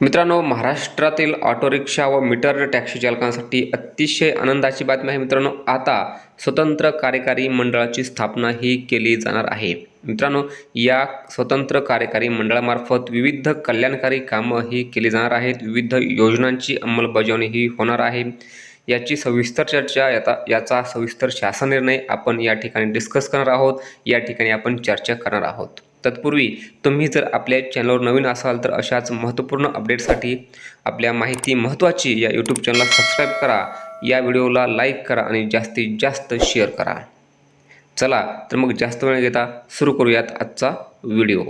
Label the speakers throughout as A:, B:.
A: मित्रांनो महाराष्ट्रातील auto rickshaw व मीटर टॅक्सी चालकांसाठी अतिशय आनंदाची बातमी आहे मित्रांनो. आता स्वतंत्र कार्यकारी मंडळाची स्थापना ही केली जाणार आहे. मित्रांनो या स्वतंत्र कार्यकारी मंडळामार्फत विविध कल्याणकारी कामं ही केली जाणार आहेत. विविध योजनांची अंमलबजावणी ही होणार आहे. याची सविस्तर चर्चा याचा याचा सविस्तर शासन निर्णय आपण या ठिकाणी डिस्कस करणार आहोत. या ठिकाणी आपण चर्चा करणार आहोत. तत्पूर्वी तुम्ही जर आपल्या चॅनलवर नवीन असाल तर अशाच महत्त्वपूर्ण अपडेटसाठी आपल्या माहिती महत्त्वाची या यूट्यूब चॅनलला सबस्क्राईब करा. या व्हिडिओला लाईक करा आणि जास्तीत जास्त शेअर करा. चला तर मग जास्त वेळ घेता सुरू करूयात आजचा व्हिडिओ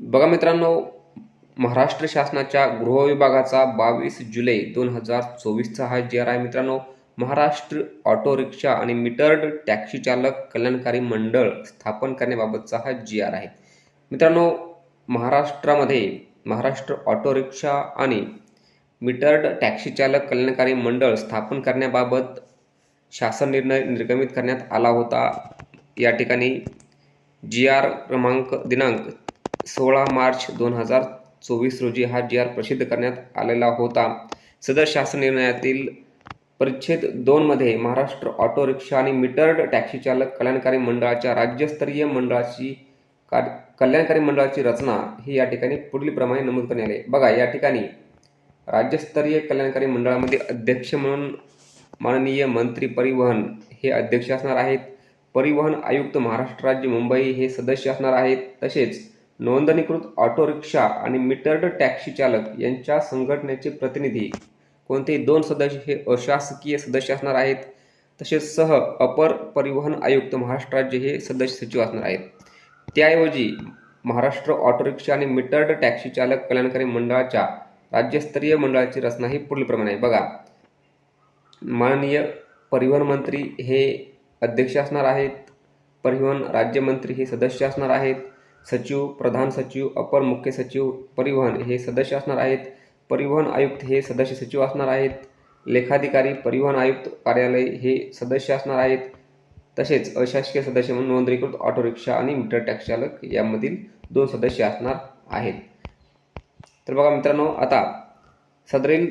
A: बघा मित्रांनो महाराष्ट्र शासनाच्या गृह विभागाचा बावीस जुलै दोन हजार चोवीसचा हा जी आर आहे मित्रांनो महाराष्ट्र ऑटो रिक्षा आणि मीटर्ड टॅक्सी चालक कल्याणकारी मंडळ स्थापन करण्याबाबतचा हा जी आर आहे. मित्रांनो महाराष्ट्रामध्ये महाराष्ट्र ऑटो रिक्षा आणि मीटर्ड टॅक्सी चालक कल्याणकारी मंडळ स्थापन करण्याबाबत शासन निर्णय निर्गमित करण्यात आला होता. या ठिकाणी जी आर क्रमांक दिनांक सोळा मार्च दोन हजार चोवीस रोजी हा जी आर प्रसिद्ध करण्यात आलेला होता. सदर शासन निर्णयातील परिच्छेद दोनमध्ये महाराष्ट्र ऑटो रिक्षा आणि मीटर्ड टॅक्सी चालक कल्याणकारी मंडळाच्या राज्यस्तरीय मंडळाची का कल्याणकारी मंडळाची रचना ही या ठिकाणी पुढील प्रमाणे नमूद करण्यात आले. बघा या ठिकाणी राज्यस्तरीय कल्याणकारी मंडळामध्ये अध्यक्ष म्हणून माननीय मंत्री परिवहन हे अध्यक्ष असणार आहेत. परिवहन आयुक्त महाराष्ट्र राज्य मुंबई हे सदस्य असणार आहेत. तसेच नोंदणीकृत ऑटो रिक्षा आणि मीटर्ड टॅक्सी चालक यांच्या संघटनेचे प्रतिनिधी. कोणतेही दोन सदस्य हे अशासकीय सदस्य असणार आहेत तसेच सह अपर परिवहन आयुक्त महाराष्ट्र राज्य हे सदस्य सचिव असणार आहेत. त्याऐवजी महाराष्ट्र ऑटो रिक्षा आणि मीटर्ड टॅक्सी चालक कल्याणकारी मंडळाच्या राज्यस्तरीय मंडळाची रचना ही पुढीलप्रमाणे आहे. बघा माननीय परिवहन मंत्री हे अध्यक्ष असणार आहेत परिवहन राज्यमंत्री हे सदस्य असणार आहेत सचिव प्रधान सचिव अपर मुख्य सचिव परिवहन हे सदस्य असणार आहेत. परिवहन आयुक्त हे सदस्य सचिव असणार आहेत. लेखाधिकारी परिवहन आयुक्त कार्यालय हे सदस्य असणार आहेत. तसेच अशासकीय सदस्य म्हणून नोंदणीकृत ऑटो रिक्षा आणि मीटर टॅक्स चालक यामधील दोन सदस्य असणार आहेत. तर बघा मित्रांनो आता सदरील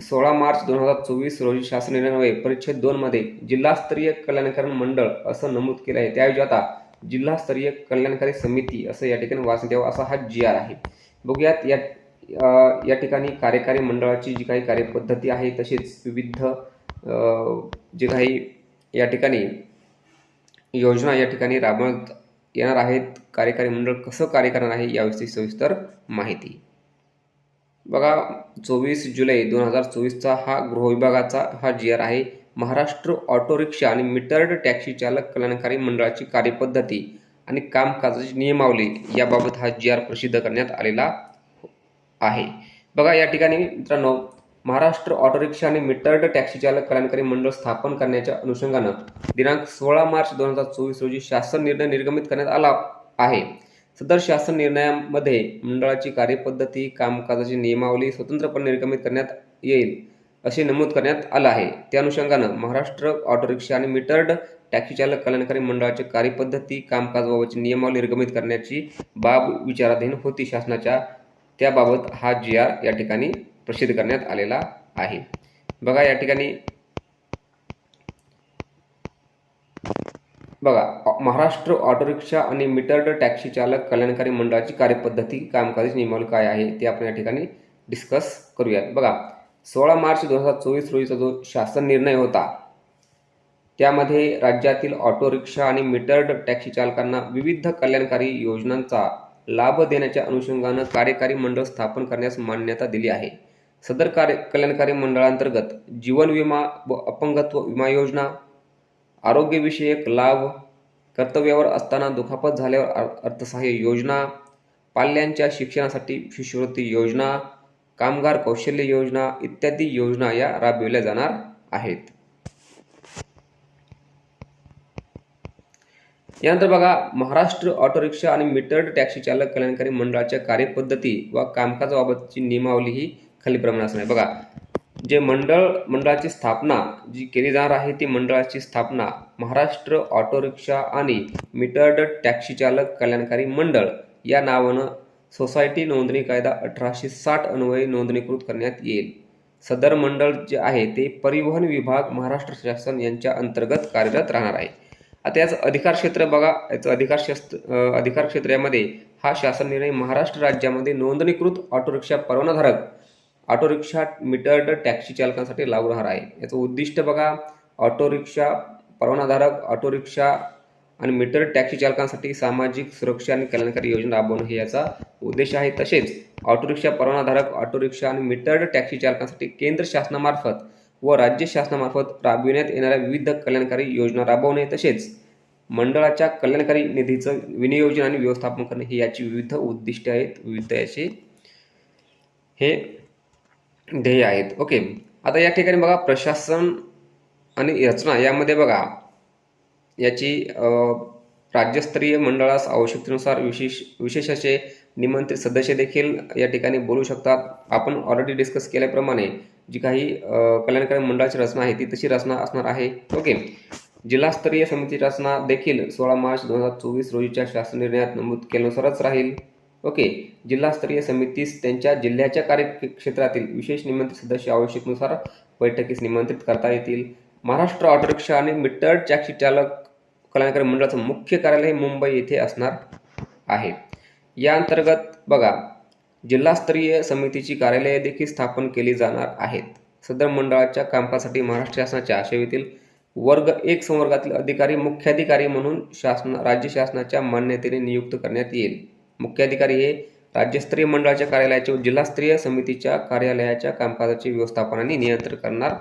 A: सोळा मार्च दोन हजार चोवीस रोजी शासन निर्णयामुळे परिच्छेद दोनमध्ये जिल्हास्तरीय कल्याणकरण मंडळ असं नमूद केलं आहे. त्याऐवजी आता जिल्हास्तरीय कल्याणकारी समिती असं या ठिकाणी वाचण्यात असा हा जी आर आहे. बघूयात या या ठिकाणी कार्यकारी मंडळाची जी काही कार्यपद्धती आहे तसेच विविध जे काही या ठिकाणी योजना या ठिकाणी राबवण्यात येणार आहेत. कार्यकारी मंडळ कसं कार्य करणार आहे याविषयी सविस्तर माहिती. बघा चोवीस जुलै दोन हजार चोवीसचा हा गृहविभागाचा हा जी आर आहे. महाराष्ट्र ऑटो रिक्षा आणि मीटर्ड टॅक्सी चालक कल्याणकारी मंडळाची कार्यपद्धती आणि कामकाजाची नियमावली याबाबत हा जी आर प्रसिद्ध करण्यात आलेला आहे. बघा या ठिकाणी मित्रांनो महाराष्ट्र ऑटो रिक्षा आणि मीटर्ड टॅक्सी चालक कल्याणकारी मंडळ स्थापन करण्याच्या अनुषंगानं दिनांक सोळा मार्च दोन हजार चोवीस रोजी शासन निर्णय निर्गमित करण्यात आला आहे. सदर शासन निर्णयामध्ये मंडळाची कार्यपद्धती कामकाजाची नियमावली स्वतंत्रपणे निर्गमित करण्यात येईल. असे नमूद करण्यात आलं आहे. त्या अनुषंगानं महाराष्ट्र ऑटो रिक्षा आणि मीटर्ड टॅक्सी चालक कल्याणकारी मंडळाची कार्यपद्धती कामकाजबाबतची नियमावली निर्गमित करण्याची बाब विचाराधीन होती. शासनाच्या त्याबाबत हा जी आर या ठिकाणी प्रसिद्ध करण्यात आलेला आहे. बघा या ठिकाणी. बघा महाराष्ट्र ऑटो रिक्षा आणि मीटर्ड टॅक्सी चालक कल्याणकारी मंडळाची कार्यपद्धती कामकाजी नियमावली काय आहे ते आपण या ठिकाणी डिस्कस करूयात. बघा सोळा मार्च दोन हजार चोवीस रोजीचा जो शासन निर्णय होता त्यामध्ये राज्यातील ऑटो रिक्षा आणि मीटर्ड टॅक्सी चालकांना विविध कल्याणकारी योजनांचा लाभ देण्याच्या अनुषंगानं कार्यकारी मंडळ स्थापन करण्यास मान्यता दिली आहे. सदर कार्य कल्याणकारी मंडळांतर्गत जीवन विमा व अपंगत्व विमा योजना आरोग्यविषयक लाभ कर्तव्यावर असताना दुखापत झाल्यावर अर्थसहाय्य योजना पाल्यांच्या शिक्षणासाठी शिष्यवृत्ती योजना कामगार कौशल्य योजना इत्यादी योजना या राबविल्या जाणार आहेत. यानंतर बघा महाराष्ट्र ऑटो रिक्षा आणि मीटर्ड टॅक्सी चालक कल्याणकारी मंडळाच्या कार्यपद्धती व कामकाजाबाबतची नियमावली ही खालीलप्रमाणे असणार आहे. बघा जे मंडळ मंडळाची स्थापना जी केली जाणार आहे ती मंडळाची स्थापना महाराष्ट्र ऑटो रिक्षा आणि मीटर्ड टॅक्सी चालक कल्याणकारी मंडळ या नावानं सोसायटी नोंदणी कायदा अठराशे साठ अन्वये नोंदणीकृत करण्यात येईल. सदर मंडळ जे आहे ते परिवहन विभाग महाराष्ट्र शासन यांच्या अंतर्गत कार्यरत राहणार आहे. आता याचं अधिकार क्षेत्र बघा. याचं अधिकार शस्त्र अधिकार क्षेत्रामध्ये हा शासन निर्णय महाराष्ट्र राज्यामध्ये नोंदणीकृत ऑटोरिक्षा परवानाधारक ऑटोरिक्षा मीटर्ड टॅक्सी चालकांसाठी लागू राहणार आहे. याचं उद्दिष्ट बघा. ऑटोरिक्षा परवानाधारक ऑटोरिक्षा आणि मीटर टॅक्सी चालकांसाठी सामाजिक सुरक्षा आणि कल्याणकारी योजना राबवणं हे याचा उद्देश आहे. तसेच ऑटोरिक्षा परवानाधारक ऑटोरिक्षा आणि मीटर्ड टॅक्सी चालकांसाठी केंद्र शासनामार्फत व राज्य शासनामार्फत राबविण्यात येणाऱ्या विविध कल्याणकारी योजना राबवणे तसेच मंडळाच्या कल्याणकारी निधीचं विनियोजन आणि व्यवस्थापन करणे ही याची विविध उद्दिष्टे आहेत. विविध याचे हे ध्येय आहेत. ओके. आता या ठिकाणी बघा प्रशासन आणि रचना यामध्ये बघा. याची राज्यस्तरीय मंडळास आवश्यकतेनुसार विशेष विशेष असे निमंत्रित सदस्य देखील या ठिकाणी बोलू शकतात. आपण ऑलरेडी डिस्कस केल्याप्रमाणे जी काही कल्याणकारी मंडळाची रचना आहे ती तशी रचना असणार आहे. ओके जिल्हास्तरीय समिती रचना देखील सोळा मार्च दोन हजार चोवीस रोजीच्या शासन निर्णयात नमूद केल्यानुसारच राहील. ओके जिल्हास्तरीय समितीस त्यांच्या जिल्ह्याच्या कार्यक्षेत्रातील विशेष निमंत्रित सदस्य आवश्यकतेनुसार बैठकीस निमंत्रित करता येतील. महाराष्ट्र ऑटोरिक्षा आणि मीटर टॅक्सी चालक कल्याणकारी मंडळाचं मुख्य कार्यालय मुंबई येथे असणार आहे. या अंतर्गत बघा जिल्हास्तरीय समितीची कार्यालये देखील स्थापन केली जाणार आहेत. सदर मंडळाच्या कामकाजासाठी महाराष्ट्र शासनाच्या सेवेतील वर्ग एक संवर्गातील अधिकारी मुख्याधिकारी म्हणून शासन राज्य शासनाच्या मान्यतेने नियुक्त करण्यात येईल. मुख्याधिकारी हे राज्यस्तरीय मंडळाच्या कार्यालयाचे व जिल्हास्तरीय समितीच्या कार्यालयाच्या कामकाजाचे व्यवस्थापन आणि नियंत्रण करणार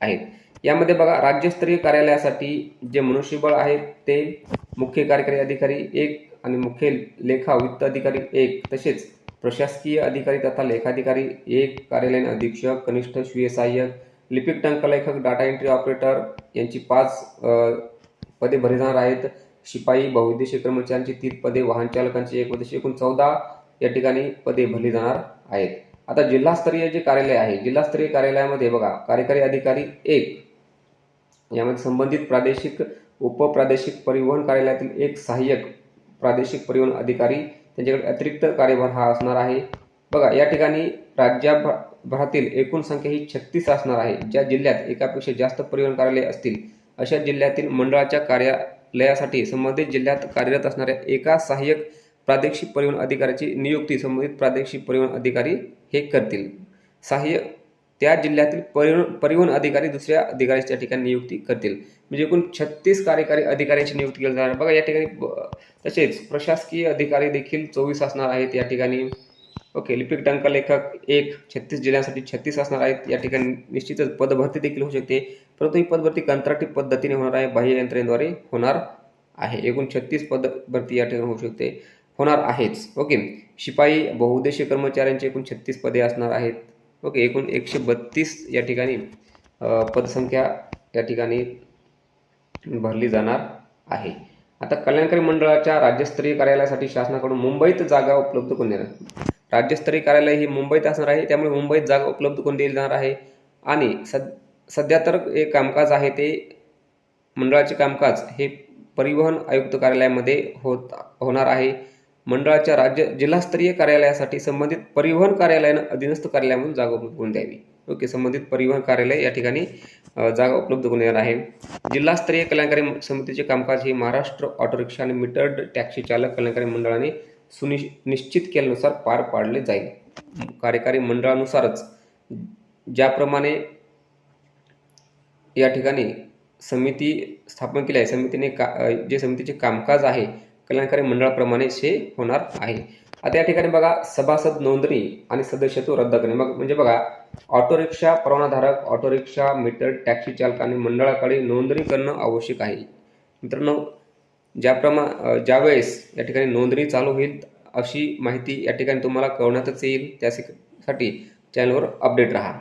A: आहेत. यामध्ये बघा राज्यस्तरीय कार्यालयासाठी जे मनुष्यबळ आहेत ते मुख्य कार्यकारी अधिकारी एक आणि मुख्य लेखा वित्त अधिकारी एक. तसेच प्रशासकीय अधिकारी तथा लेखाधिकारी एक कार्यालयीन अधीक्षक कनिष्ठ स्वीय सहाय्यक लिपिक टंकलेखक डाटा एंट्री ऑपरेटर यांची पाच पदे भरली जाणार आहेत. शिपाई बहुउद्देशीय कर्मचाऱ्यांची तीन पदे वाहन चालकांची एक पदे एकूण चौदा या ठिकाणी पदे भरली जाणार आहेत. आता जिल्हास्तरीय जे कार्यालय आहे जिल्हास्तरीय कार्यालयामध्ये बघा कार्यकारी अधिकारी एक यामध्ये संबंधित प्रादेशिक उपप्रादेशिक परिवहन कार्यालयातील एक सहाय्यक प्रादेशिक परिवहन अधिकारी त्यांच्याकडे अतिरिक्त कार्यभार हा असणार आहे. बघा या ठिकाणी राज्याभरातील एकूण संख्या ही छत्तीस असणार आहे ज्या जिल्ह्यात एकापेक्षा जास्त परिवहन कार्यालय असतील. अशा जिल्ह्यातील मंडळाच्या कार्यालयासाठी संबंधित जिल्ह्यात कार्यरत असणाऱ्या एका सहाय्यक प्रादेशिक परिवहन अधिकाऱ्याची नियुक्ती संबंधित प्रादेशिक परिवहन अधिकारी हे करतील. सहाय्य त्या जिल्ह्यातील परिवहन परिवहन अधिकारी दुसऱ्या अधिकाऱ्याच्या ठिकाणी नियुक्ती करतील. म्हणजे एकूण छत्तीस कार्यकारी अधिकाऱ्यांची नियुक्ती केली जाणार. बघा या ठिकाणी तसेच प्रशासकीय अधिकारी देखील चोवीस असणार आहेत या ठिकाणी. ओके लिपिक टंकलेखक एक छत्तीस जिल्ह्यांसाठी छत्तीस असणार आहेत या ठिकाणी. निश्चितच पदभरती देखील होऊ शकते. परंतु ही पदभरती कंत्राटी पद्धतीने होणार आहे. बाह्य यंत्रणेद्वारे होणार आहे. एकूण छत्तीस पद भरती या ठिकाणी होऊ शकते. होणार आहेच. ओके शिपाई बहुउद्देशीय कर्मचाऱ्यांचे एकूण छत्तीस पदे असणार आहेत. ओके एकूण एकशे बत्तीस या ठिकाणी पदसंख्या या ठिकाणी भरली जाणार आहे. आता कल्याणकारी मंडळाच्या राज्यस्तरीय कार्यालयासाठी शासनाकडून मुंबईत जागा उपलब्ध करून देणार. राज्यस्तरीय कार्यालय हे मुंबईत असणार आहे त्यामुळे मुंबईत जागा उपलब्ध करून दिली जाणार आहे. आणि सद सध्या तर हे कामकाज आहे ते मंडळाचे कामकाज हे परिवहन आयुक्त कार्यालयामध्ये होत होणार आहे. मंडळाच्या राज्य जिल्हास्तरीय कार्यालयासाठी संबंधित परिवहन कार्यालयानं अधीनस्थ कार्यालयामधून जागा उपलब्ध करून द्यावी. ओके संबंधित परिवहन कार्यालय या ठिकाणी जागा उपलब्ध करून देणार आहे. जिल्हास्तरीय कल्याणकारी समितीचे कामकाज हे महाराष्ट्र ऑटो रिक्षा आणि मीटर्ड टॅक्सी चालक कल्याणकारी मंडळाने सुनिश निश्चित केल्यानुसार पार पाडले जाईल. कार्यकारी मंडळानुसारच ज्याप्रमाणे या ठिकाणी समिती स्थापन केली आहे समितीने का जे समितीचे कामकाज आहे कल्याणकारी मंडळाप्रमाणेच हे होणार आहे. आता या ठिकाणी बघा सभासद नोंदणी आणि सदस्यत्व रद्द करणे. मग म्हणजे बघा ऑटो रिक्षा परवानाधारक ऑटो रिक्षा मीटर टॅक्सी चालकाने मंडळाकडे नोंदणी करणं आवश्यक आहे. मित्रांनो ज्याप्रमा ज्यावेळेस या ठिकाणी नोंदणी चालू होईल अशी माहिती या ठिकाणी तुम्हाला कळवण्यातच येईल. त्यासाठी चॅनलवर अपडेट राहा.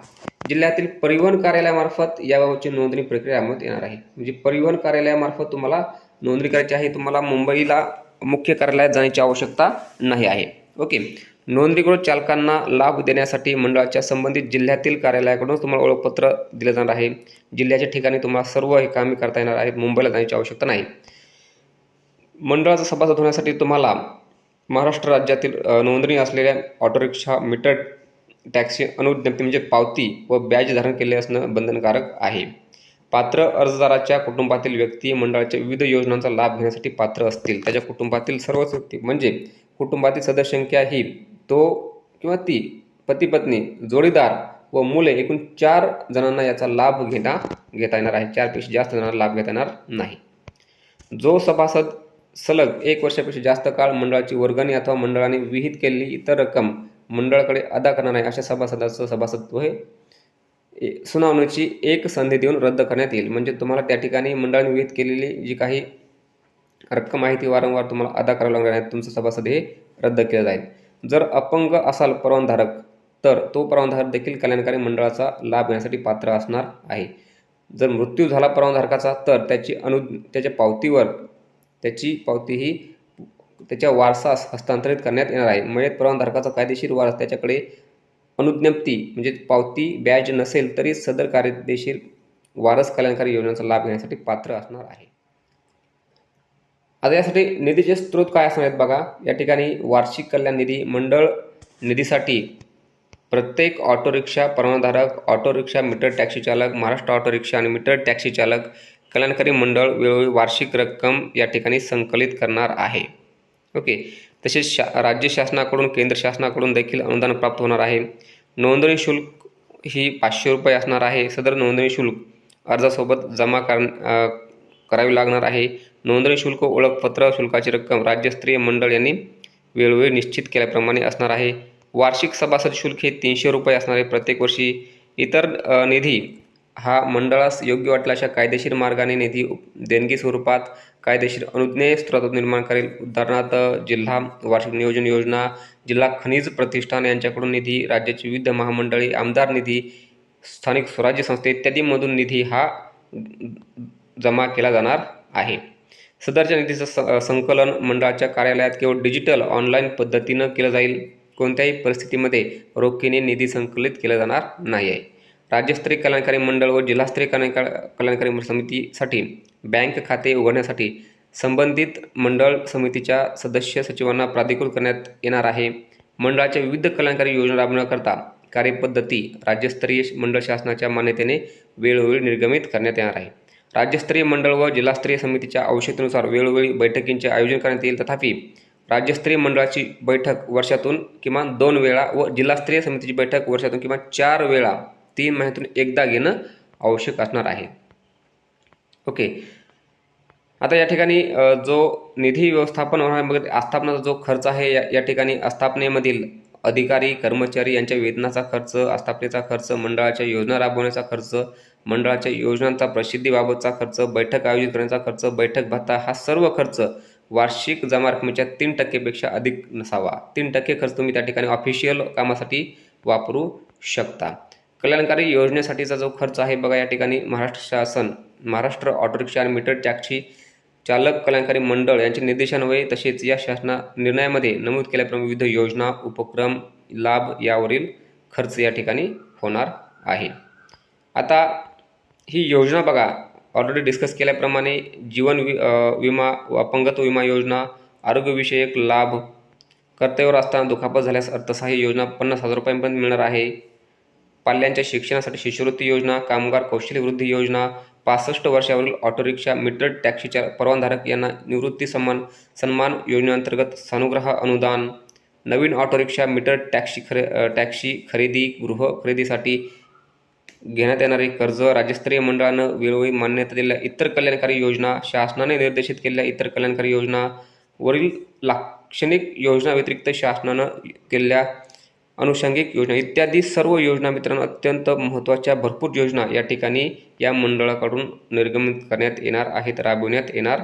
A: जिल्ह्यातील परिवहन कार्यालयामार्फत याबाबतची नोंदणी प्रक्रिया अंमलात येणार आहे. म्हणजे परिवहन कार्यालयामार्फत तुम्हाला नोंदणी करायची आहे तुम्हाला मुंबईला मुख्य कार्यालयात जाण्याची आवश्यकता नाही आहे. ओके. नोंदणीकृत चालकांना लाभ देण्यासाठी मंडळाच्या संबंधित जिल्ह्यातील कार्यालयाकडून तुम्हाला ओळखपत्र दिलं जाणार आहे. जिल्ह्याच्या ठिकाणी तुम्हाला सर्व हे कामे करता येणार आहेत मुंबईला जाण्याची आवश्यकता नाही. मंडळाचा सभासद होण्यासाठी तुम्हाला महाराष्ट्र राज्यातील नोंदणी असलेल्या ऑटो रिक्षा मीटर टॅक्सी अनुज्ञप्ती म्हणजे पावती व बॅज धारण केले असणं बंधनकारक आहे. पात्र अर्जदाराच्या कुटुंबातील व्यक्ती मंडळाच्या विविध योजनांचा लाभ घेण्यासाठी पात्र असतील. त्याच्या कुटुंबातील सर्वच व्यक्ती म्हणजे कुटुंबातील सदस्यसंख्या ही तो किंवा ती पती पत्नी जोडीदार व मुले एकूण चार जणांना याचा लाभ घेता घेता येणार आहे. चारपेक्षा जास्त जणांना लाभ घेता येणार नाही. जो सभासद सलग एक वर्षापेक्षा जास्त काळ मंडळाची वर्गणी अथवा मंडळाने विहित केलेली इतर रक्कम मंडळाकडे अदा करणार नाही अशा सभासदाचं सभासदत्व हे सुनावणीची एक संधी देऊन रद्द करण्यात येईल. म्हणजे तुम्हाला त्या ठिकाणी मंडळाने विहित केलेली जी काही रक्कम आहे ती वारंवार तुम्हाला अदा करावी लागणार आहे. तुमचं सभासद हे रद्द केलं जाईल. जर अपंग असाल परवानधारक तर तो परवानधारक देखील कल्याणकारी मंडळाचा लाभ घेण्यासाठी पात्र असणार आहे. जर मृत्यू झाला परवानधारकाचा तर त्याची अनु त्याच्या पावतीवर त्याची पावती ही त्याच्या वारसास हस्तांतरित करण्यात येणार आहे. म्हणजे परवानधारकाचा कायदेशीर वारस त्याच्याकडे अनुज्ञप्ती म्हणजे पावती बॅज नसेल तरी सदर कायदेशीर वारस कल्याणकारी योजनेचा लाभ घेण्यासाठी पात्र असणार आहे. आता यासाठी निधीचे स्रोत काय असणार आहेत बघा. या ठिकाणी वार्षिक कल्याण निधी मंडळ निधीसाठी प्रत्येक ऑटो रिक्षा परवानाधारक ऑटो रिक्षा मीटर टॅक्सी चालक महाराष्ट्र ऑटो रिक्षा आणि मीटर टॅक्सी चालक कल्याणकारी मंडळ वेळोवेळी वार्षिक रक्कम या ठिकाणी संकलित करणार आहे. ओके. तसेच शा राज्य शासनाकडून केंद्र शासनाकडून देखील अनुदान प्राप्त होणार आहे. नोंदणी शुल्क ही पाचशे रुपये असणार आहे. सदर नोंदणी शुल्क अर्जासोबत जमा कर करावी लागणार आहे. नोंदणी शुल्क ओळखपत्र शुल्काची रक्कम राज्यस्तरीय मंडळ यांनी वेळोवेळी निश्चित केल्याप्रमाणे असणार आहे. वार्षिक सभासद शुल्क हे तीनशे रुपये असणार आहे. प्रत्येक वर्षी इतर निधी हा मंडळास योग्य वाटला अशा कायदेशीर मार्गाने निधी देणगी स्वरूपात कायदेशीर अनुज्ञेय स्त्रोत निर्माण करेल. उदाहरणार्थ जिल्हा वार्षिक नियोजन योजना जिल्हा खनिज प्रतिष्ठान यांच्याकडून निधी राज्याची विविध महामंडळे आमदार निधी स्थानिक स्वराज्य संस्थे इत्यादीमधून निधी हा जमा केला जाणार आहे. सदरच्या निधीचं स संकलन मंडळाच्या कार्यालयात केवळ डिजिटल ऑनलाईन पद्धतीनं केलं जाईल. कोणत्याही परिस्थितीमध्ये रोखीने निधी संकलित केला जाणार नाही आहे राज्यस्तरीय कल्याणकारी मंडळ व जिल्हास्तरीय कल्याणकार कल्याणकारी समितीसाठी बँक खाते उघडण्यासाठी संबंधित मंडळ समितीच्या सदस्य सचिवांना प्राधिकृत करण्यात येणार आहे. मंडळाच्या विविध कल्याणकारी योजना राबवण्याकरता कार्यपद्धती राज्यस्तरीय मंडळ शासनाच्या मान्यतेने वेळोवेळी निर्गमित करण्यात येणार आहे. राज्यस्तरीय मंडळ व जिल्हास्तरीय समितीच्या आवश्यकतेनुसार वेळोवेळी बैठकींचे आयोजन करण्यात येईल. तथापि राज्यस्तरीय मंडळाची बैठक वर्षातून किमान दोन वेळा व जिल्हास्तरीय समितीची बैठक वर्षातून किमान चार वेळा तीन महिन्यातून एकदा घेणं आवश्यक असणार आहे. ओके. आता या ठिकाणी जो निधी व्यवस्थापन आस्थापनाचा जो खर्च आहे या या ठिकाणी आस्थापनेमधील अधिकारी कर्मचारी यांच्या वेतनाचा खर्च आस्थापनेचा खर्च मंडळाच्या योजना राबवण्याचा खर्च मंडळाच्या योजनांचा प्रसिद्धीबाबतचा खर्च बैठक आयोजित करण्याचा खर्च बैठक भत्ता हा सर्व खर्च वार्षिक जमा रकमेच्या तीन टक्केपेक्षा अधिक नसावा. तीन टक्के खर्च तुम्ही त्या ठिकाणी ऑफिशियल कामासाठी वापरू शकता. कल्याणकारी योजनेसाठीचा जो खर्च आहे बघा या ठिकाणी महाराष्ट्र शासन महाराष्ट्र ऑटो रिक्षा आणि मीटर टॅक्सी चालक कल्याणकारी मंडळ यांचे निर्देशान्वये तसेच या शासना निर्णयामध्ये नमूद केल्याप्रमाणे विविध योजना उपक्रम लाभ यावरील खर्च या ठिकाणी होणार आहे. आता ही योजना बघा ऑलरेडी डिस्कस केल्याप्रमाणे जीवन वि विमा व अपंगत्व विमा योजना आरोग्यविषयक लाभ कर्तव्यावर असताना दुखापत झाल्यास अर्थसहाय्य योजना पन्नास हजार रुपयांपर्यंत मिळणार आहे. पाल्यांच्या शिक्षणासाठी शिष्यवृत्ती योजना कामगार कौशल्यवृद्धी योजना पासष्ट वर्षावरील ऑटो रिक्षा मीटर टॅक्सीच्या परवानधारक यांना निवृत्ती सन्मान सन्मान योजनेअंतर्गत सानुग्रह अनुदान नवीन ऑटो रिक्षा मीटर टॅक्सी खरे टॅक्सी खरेदी गृह खरेदीसाठी घेण्यात येणारे कर्ज राज्यस्तरीय मंडळानं वेळोवेळी मान्यता दिलेल्या इतर कल्याणकारी योजना शासनाने निर्देशित केलेल्या इतर कल्याणकारी योजना वरील लाक्षणिक योजना व्यतिरिक्त शासनानं केलेल्या अनुषंगिक योजना इत्यादी सर्व योजना मित्रांनो अत्यंत महत्त्वाच्या भरपूर योजना या ठिकाणी या मंडळाकडून निर्गमित करण्यात येणार आहेत राबविण्यात येणार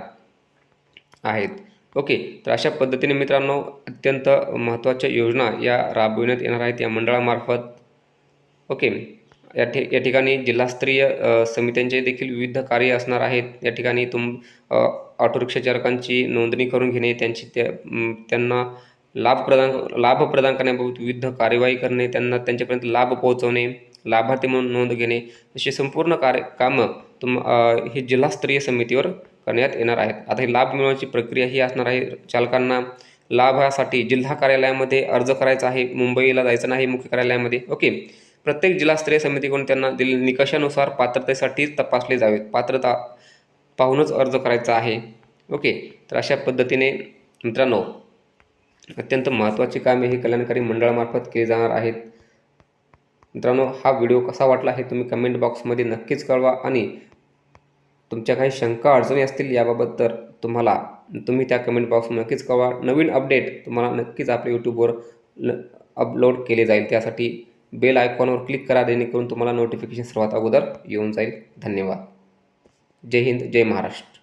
A: आहेत. ओके तर अशा पद्धतीने मित्रांनो अत्यंत महत्त्वाच्या योजना या राबविण्यात येणार आहेत या मंडळामार्फत. ओके या ठि या ठिकाणी जिल्हास्तरीय समित्यांचे देखील विविध कार्य असणार आहेत. या ठिकाणी तुम अ, ऑटो चालकांची नोंदणी करून घेणे त्यांची त्या त्यांना लाभ प्रदान लाभ प्रदान करण्याबाबत विविध कार्यवाही करणे त्यांना त्यांच्यापर्यंत लाभ पोहोचवणे लाभार्थी म्हणून नोंद घेणे अशी संपूर्ण कार्य कामं तुम हे ही जिल्हास्तरीय समितीवर करण्यात येणार आहेत. आता ही लाभ मिळवण्याची प्रक्रिया ही असणार आहे. चालकांना लाभासाठी जिल्हा कार्यालयामध्ये अर्ज करायचा आहे. मुंबईला जायचं नाही मुख्य कार्यालयामध्ये. ओके. प्रत्येक जिल्हास्तरीय समितीकडून त्यांना दिलेल्या निकषानुसार पात्रतेसाठी तपासले जावेत. पात्रता पाहूनच अर्ज करायचा आहे. ओके. तर अशा पद्धतीने मित्रांनो अत्यंत महत्त्वाची कामे ही कल्याणकारी मंडळामार्फत केली जाणार आहेत. मित्रांनो हा व्हिडिओ कसा वाटला हे तुम्ही कमेंट बॉक्समध्ये नक्कीच कळवा आणि तुमच्या काही शंका अडचणी असतील याबाबत तर तुम्हाला तुम्ही त्या कमेंट बॉक्समध्ये नक्कीच कळवा. नवीन अपडेट तुम्हाला नक्कीच आपल्या यूट्यूबवर अपलोड केले जाईल. त्यासाठी बेल आयकॉनवर क्लिक करा जेणेकरून तुम्हाला नोटिफिकेशन सर्वात अगोदर येऊन जाईल. धन्यवाद. जय हिंद जय महाराष्ट्र.